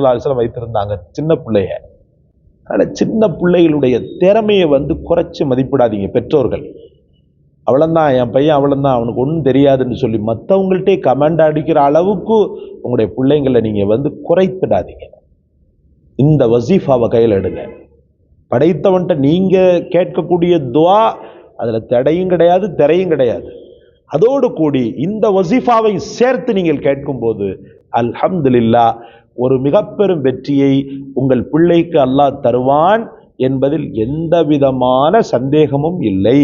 செல்லாசலம் வைத்திருந்தாங்க. சின்ன பிள்ளைய அதனால் சின்ன பிள்ளைகளுடைய திறமையை வந்து குறைச்சி மதிப்பிடாதீங்க பெற்றோர்கள். அவ்வளோந்தான் என் பையன் அவ்வளோந்தான் அவனுக்கு ஒன்றும் தெரியாதுன்னு சொல்லி மற்றவங்கள்ட்டே கமெண்ட் அடிக்கிற அளவுக்கு உங்களுடைய பிள்ளைங்களை நீங்கள் வந்து குறைத்திடாதீங்க. இந்த வசீஃபாவை கையில் எடுங்க. படைத்தவன்கிட்ட நீங்கள் கேட்கக்கூடிய துவா அதில் தடையும் கிடையாது திரையும் கிடையாது. அதோடு கூடி இந்த வசீஃபாவை சேர்த்து நீங்கள் கேட்கும்போது அல்ஹம்துல்லா ஒரு மிக பெரும் வெற்றியை உங்கள் பிள்ளைக்கு அல்லாஹ் தருவான் என்பதில் எந்த விதமான சந்தேகமும் இல்லை.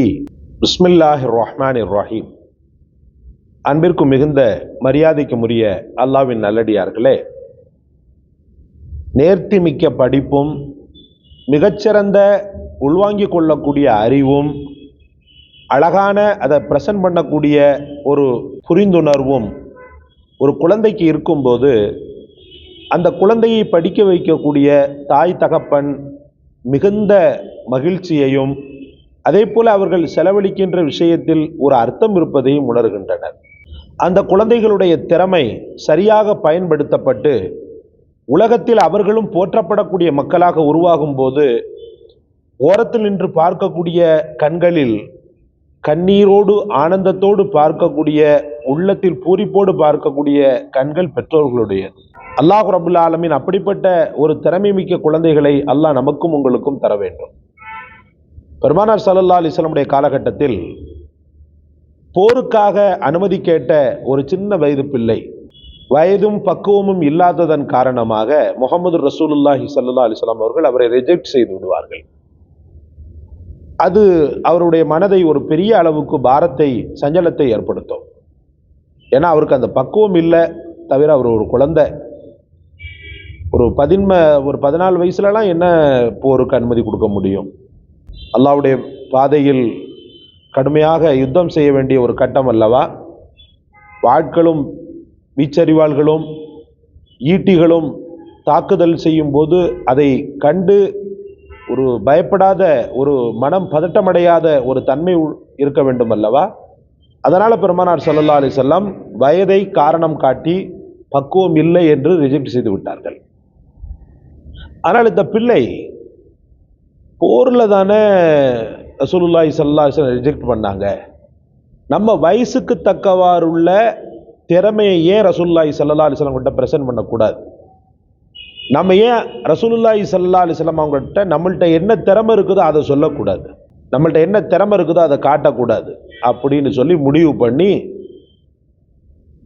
பிஸ்மில்லாஹி ரஹ்மான் ரஹீம் அன்பிற்கும் மிகுந்த மரியாதைக்கு உரிய அல்லாவின் நல்லடியார்களே நேர்த்தி மிக்க படிப்பும் மிகச்சிறந்த உள்வாங்கிக் கொள்ளக்கூடிய அறிவும் அழகான அதை ப்ரெசன்ட் பண்ணக்கூடிய ஒரு புரிந்துணர்வும் ஒரு குழந்தைக்கு இருக்கும்போது அந்த குழந்தையை படிக்க வைக்கக்கூடிய தாய் தகப்பன் மிகுந்த மகிழ்ச்சியையும் அதே போல் அவர்கள் செலவழிக்கின்ற விஷயத்தில் ஒரு அர்த்தம் இருப்பதையும் உணர்கின்றனர். அந்த குழந்தைகளுடைய திறமை சரியாக பயன்படுத்தப்பட்டு உலகத்தில் அவர்களும் போற்றப்படக்கூடிய மக்களாக உருவாகும் போது ஓரத்தில் நின்று பார்க்கக்கூடிய கண்களில் கண்ணீரோடு ஆனந்தத்தோடு பார்க்கக்கூடிய உள்ளத்தில் பூரிப்போடு பார்க்கக்கூடிய கண்கள் பெற்றோர்களுடையது. அல்லாஹ் ரபுல்லா ஆலமின் அப்படிப்பட்ட ஒரு திறமை மிக்க குழந்தைகளை அல்லாஹ் நமக்கும் உங்களுக்கும் தர வேண்டும். பெருமானார் சல்லல்லா அலிஸ்லமுடைய காலகட்டத்தில் போருக்காக அனுமதி கேட்ட ஒரு சின்ன வயது பிள்ளை வயதும் பக்குவமும் இல்லாததன் காரணமாக முகமது ரசூலுல்லாஹி சல்லா அலிஸ்லாம் அவர்கள் அவரை ரிஜெக்ட் செய்து விடுவார்கள். அது அவருடைய மனதை ஒரு பெரிய அளவுக்கு பாரத்தை சஞ்சலத்தை ஏற்படுத்தும். ஏன்னா அவருக்கு அந்த பக்குவம் இல்லை தவிர அவர் ஒரு குழந்தை. ஒரு பதின்ம ஒரு பதினாலு வயசுலலாம் என்ன போருக்கு அனுமதி கொடுக்க முடியும்? அல்லாவுடைய பாதையில் கடுமையாக யுத்தம் செய்ய வேண்டிய ஒரு கட்டம் அல்லவா? வாட்களும் வீச்சறிவாள்களும் ஈட்டிகளும் தாக்குதல் செய்யும் போது அதை கண்டு ஒரு பயப்படாத ஒரு மனம் பதட்டமடையாத ஒரு தன்மை இருக்க வேண்டும் அல்லவா? அதனால் பெருமானார் சல்லல்லா அலி செல்லம் வயதை காரணம் காட்டி பக்குவம் இல்லை என்று ரிஜெக்ட் செய்து விட்டார்கள். ஆனால் இந்த பிள்ளை போரில் தானே ரசூலுல்லாய் ஸல்லல்லாஹு ரிஜெக்ட் பண்ணாங்க. நம்ம வயசுக்கு தக்கவாறுள்ள திறமையை ஏன் ரசூல்லாய் சல்லா அலிஸ்லாம் கிட்ட ப்ரெசென்ட் பண்ணக்கூடாது? நம்ம ஏன் ரசூலுல்லாய் சல்லா அலிஸ்லாம் வஸல்லம் அவங்ககிட்ட நம்மள்ட்ட என்ன திறமை இருக்குதோ அதை சொல்லக்கூடாது. நம்மள்ட்ட என்ன திறமை இருக்குதோ அதை காட்டக்கூடாது அப்படின்னு சொல்லி முடிவு பண்ணி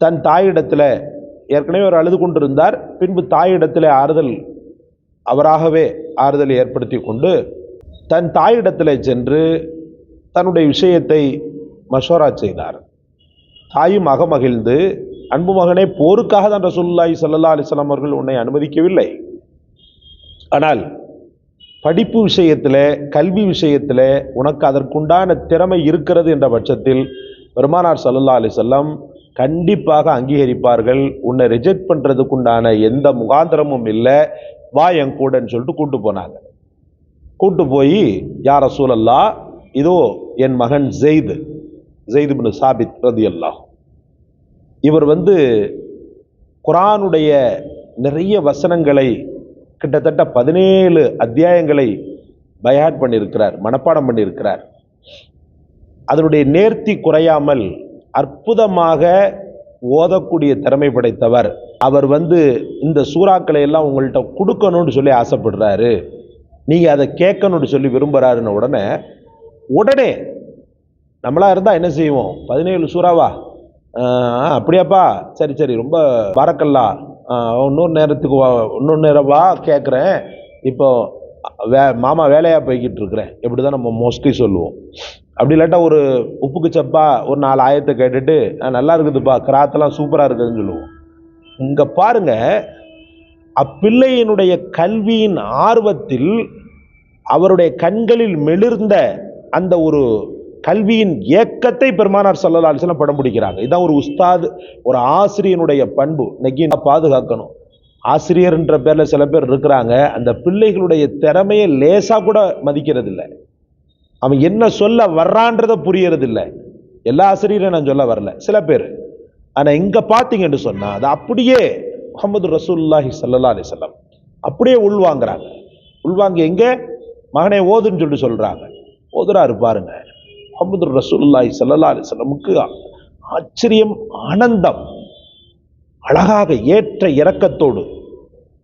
தன் தாயிடத்தில் ஏற்கனவே அவர் அழுது கொண்டிருந்தார். பின்பு தாயிடத்தில் ஆறுதல் அவராகவே ஆறுதலை ஏற்படுத்தி கொண்டு தன் தாயிடத்தில் சென்று தன்னுடைய விஷயத்தை மஷோரா செய்தார். தாயும் அகமகிழ்ந்து அன்பு மகனே போருக்காக தான் ரசூல்லாய் ஸல்லல்லாஹு அலிஸ்லாம் அவர்கள் உன்னை அனுமதிக்கவில்லை. ஆனால் படிப்பு விஷயத்தில் கல்வி விஷயத்தில் உனக்கு அதற்குண்டான திறமை இருக்கிறது என்ற பட்சத்தில் பெருமானார் ஸல்லல்லாஹு அலிசல்லம் கண்டிப்பாக அங்கீகரிப்பார்கள். உன்னை ரிஜெக்ட் பண்ணுறதுக்குண்டான எந்த முகாந்திரமும் இல்லை. வா என் கூடன்னு சொல்லிட்டு கூட்டு போனாங்க. கூட்டு போய் யார சூழல்லா இதோ என் மகன் ஜெயித். ஜெயித் பின் சாபித் ரதியல்லாஹ். இவர் வந்து குரானுடைய நிறைய வசனங்களை கிட்டத்தட்ட பதினேழு அத்தியாயங்களை பயாட் பண்ணியிருக்கிறார் மனப்பாடம் பண்ணியிருக்கிறார். அதனுடைய நேர்த்தி குறையாமல் அற்புதமாக ஓதக்கூடிய திறமை படைத்தவர் அவர் வந்து இந்த சூறாக்களை எல்லாம் உங்கள்கிட்ட கொடுக்கணும்னு சொல்லி ஆசைப்படுறாரு. நீங்கள் அதை கேட்கணும்னு சொல்லி விரும்புகிறாருன்ன உடனே உடனே நம்மளாக இருந்தால் என்ன செய்வோம்? பதினேழு சூறாவா? அப்படியாப்பா. சரி சரி ரொம்ப பறக்கல்லா இன்னொரு நேரத்துக்கு வா இன்னொரு நேரம் வா கேட்குறேன் இப்போ வே மாமா வேலையாக போய்கிட்டு இருக்கிறேன் இப்படி தான் நம்ம மோஸ்ட்லி சொல்லுவோம். அப்படி இல்லாட்டா ஒரு உப்புக்கு சப்பா ஒரு நாலு ஆயத்தை கேட்டுட்டு நல்லா இருக்குதுப்பா கிராத்தெல்லாம் சூப்பராக இருக்குதுன்னு சொல்லுவோம். இங்கே பாருங்க அப்பிள்ளையினுடைய கல்வியின் ஆர்வத்தில் அவருடைய கண்களில் மெளிர்ந்த அந்த ஒரு கல்வியின் ஏக்கத்தை பெருமானார் ஸல்லல்லாஹு அலைஹி படம் பிடிக்கிறாங்க இதான் ஒரு உஸ்தாது ஒரு ஆசிரியனுடைய பண்பு. இன்னைக்கு நான் பாதுகாக்கணும்? ஆசிரியர்ன்ற பேரில் சில பேர் இருக்கிறாங்க. அந்த பிள்ளைகளுடைய திறமையை லேசாக கூட மதிக்கிறது இல்லை அவன் என்ன சொல்ல வர்றான்றதை புரியறதில்லை. எல்லா ஆசிரியரும் நான் சொல்ல வரல. சில பேர். ஆனால் எங்கே பார்த்தீங்கன்னு சொன்னால் அது அப்படியே முகமது ரசூல்லாஹி சல்லா அலி சொல்லம் அப்படியே உள்வாங்குறாங்க உள்வாங்கி எங்கே? மகனே ஓதுன்னு சொல்லிட்டு சொல்கிறாங்க ஓதுறாரு பாருங்க. முகமது ரசூல்லாஹி சல்லா அலி சொல்லமுக்கு ஆச்சரியம் ஆனந்தம் அழகாக ஏற்ற இரக்கத்தோடு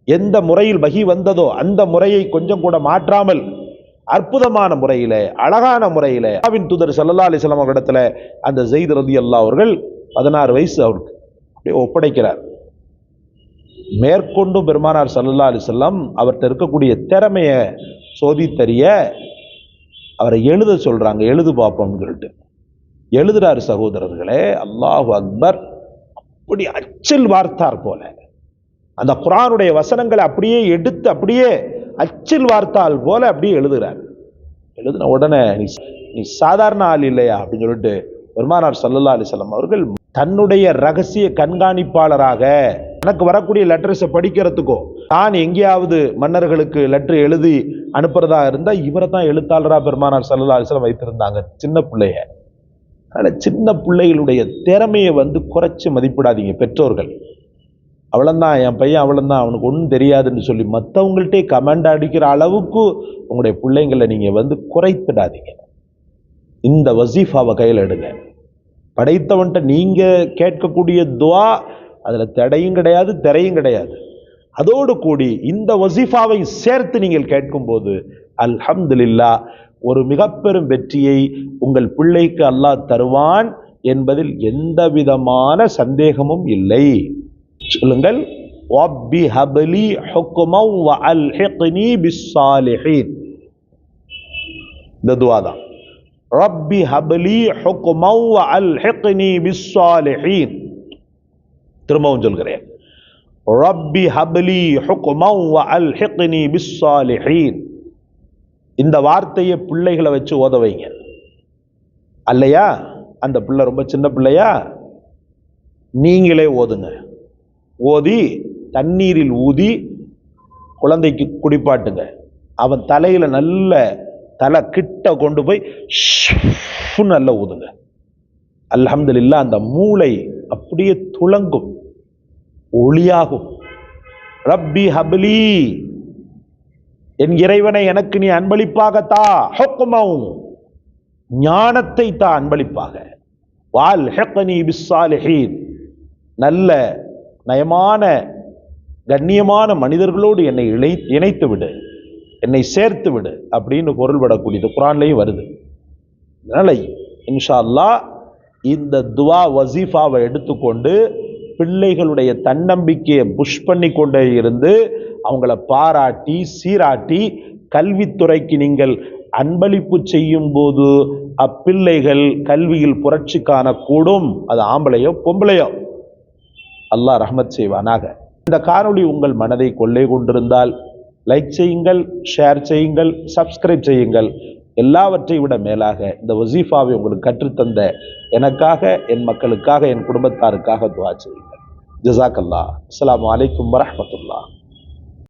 எந்த முறையில் வகி வந்ததோ அந்த முறையை கொஞ்சம் கூட மாற்றாமல் அற்புதமான முறையில் அழகான முறையில் அவின் தூதர் சல்லா அலிஸ்லாம் வஸல்லம் அவரிடத்துல அந்த ஜெயித் ரலியல்லாஹு அவர்கள் பதினாறு வயசு அவருக்கு. அப்படியே ஒப்படைக்கிறார். மேற்கொண்டும் பெருமானார் ஸல்லல்லாஹு அலைஹி அவர்கிட்ட இருக்கக்கூடிய திறமையை சோதித்தறிய அவரை எழுத சொல்றாங்க. எழுது பார்ப்போம்னு சொல்லிட்டு. எழுதுறாரு சகோதரர்களே அல்லாஹு அக்பர். அப்படி அச்சில் வார்த்தார் போல. அந்த குரானுடைய வசனங்களை அப்படியே எடுத்து அப்படியே அச்சில் வார்த்தால் போல அப்படியே எழுதுகிறார் எழுதின உடனே நீ நீ சாதாரண ஆள் இல்லையா? அப்படின்னு சொல்லிட்டு பெருமானார் சல்லல்லா அலிசல்லாம் அவர்கள் தன்னுடைய ரகசிய கண்காணிப்பாளராக எனக்கு வரக்கூடிய லெட்டர்ஸை படிக்கிறதுக்கோ நான் எங்கேயாவது மன்னர்களுக்கு லெட்டர் எழுதி அனுப்புறதா இருந்தால் இவரை தான் எழுத்தாளராக பெருமானார் சல்லல்லா அலிஸ்லாம் வைத்திருந்தாங்க. சின்ன பிள்ளைய அதனால் சின்ன பிள்ளைகளுடைய திறமையை வந்து குறைச்சி மதிப்பிடாதீங்க பெற்றோர்கள். அவ்வளோந்தான் என் பையன் அவ்வளோந்தான் அவனுக்கு ஒன்றும் தெரியாதுன்னு சொல்லி மற்றவங்கள்ட்டே கமெண்ட் அடிக்கிற அளவுக்கு உங்களுடைய பிள்ளைங்களை நீங்கள் வந்து குறைத்திடாதீங்க. இந்த வசீஃபாவை கையில் எடுங்க. படைத்தவன்கிட்ட நீங்கள் கேட்கக்கூடிய துவா அதில் தடையும் கிடையாது திரையும் கிடையாது. அதோடு கூடி இந்த வசீஃபாவை சேர்த்து நீங்கள் கேட்கும்போது அல்ஹம்துலில்லா ஒரு மிகப்பெரும் வெற்றியை உங்கள் பிள்ளைக்கு அல்லாஹ் தருவான் என்பதில் எந்த விதமான சந்தேகமும் இல்லை. சொல்லுங்கள் வப்பி ஹபலி ஹுக்குமவ் வ அல்ஹிக்னி பிஸ்ஸாலிஹீன். இந்த துவா தான் ரப்பி ஹபலி ஹுக்குமவ் அல் அல்ஹிக்னி பிஸ்ஸாலிஹீன் திரும்பவும் சொல்கிறேன். ரப்பி ஹபலி ஹுக்குமவ் அல் அல்ஹிக்னி பிஸ்ஸாலிஹீன் இந்த வார்த்தையை பிள்ளைகளை வச்சு ஓத வைங்க. அல்லையா? அந்த பிள்ளை ரொம்ப சின்ன பிள்ளையா? நீங்களே ஓதுங்க. ஓதி தண்ணீரில் ஊதி குழந்தைக்கு குடிப்பாட்டுங்க. அவன் தலையில் நல்ல தலை கிட்ட கொண்டு போய் நல்ல ஊதுங்க. அல்ஹம்துல்லா அந்த மூளை அப்படியே துளங்கும் ஒளியாகும். ரப்பி ஹப்லி என் இறைவனை எனக்கு நீ அன்பளிப்பாக தா ஹுக்மௌ ஞானத்தை தா அன்பளிப்பாக. வால் ஹெக்கனி பிஸ்ஸாலிஹீன். நல்ல நயமான கண்ணியமான மனிதர்களோடு என்னை இணை இணைத்து விடு என்னை சேர்த்து விடு அப்படின்னு பொருள்படக்கூடியது குரான்லையும் வருது. அதனால இன்ஷா அல்லா இந்த துவா வசீஃபாவை எடுத்துக்கொண்டு பிள்ளைகளுடைய தன்னம்பிக்கையை புஷ் பண்ணி கொண்டே இருந்து அவங்கள பாராட்டி சீராட்டி கல்வித்துறைக்கு நீங்கள் அன்பளிப்பு செய்யும் போது அப்பிள்ளைகள் கல்வியில் புரட்சி காணக்கூடும். அது ஆம்பளையோ பொம்பளையோ. அல்லாஹ் ரஹமத் செய்வானாக. இந்த காணொளி உங்கள் மனதை கொள்ளை கொண்டிருந்தால் லைக் செய்யுங்கள் ஷேர் செய்யுங்கள் சப்ஸ்கிரைப் செய்யுங்கள். எல்லாவற்றை விட மேலாக இந்த வசீஃபாவை உங்களுக்கு கற்றுத்தந்த எனக்காக என் மக்களுக்காக என் குடும்பத்தாருக்காக துவா செய்யுங்கள். ஜசாக் அல்லா அஸ்ஸலாமு வலைக்கம் வரமத்துல்லா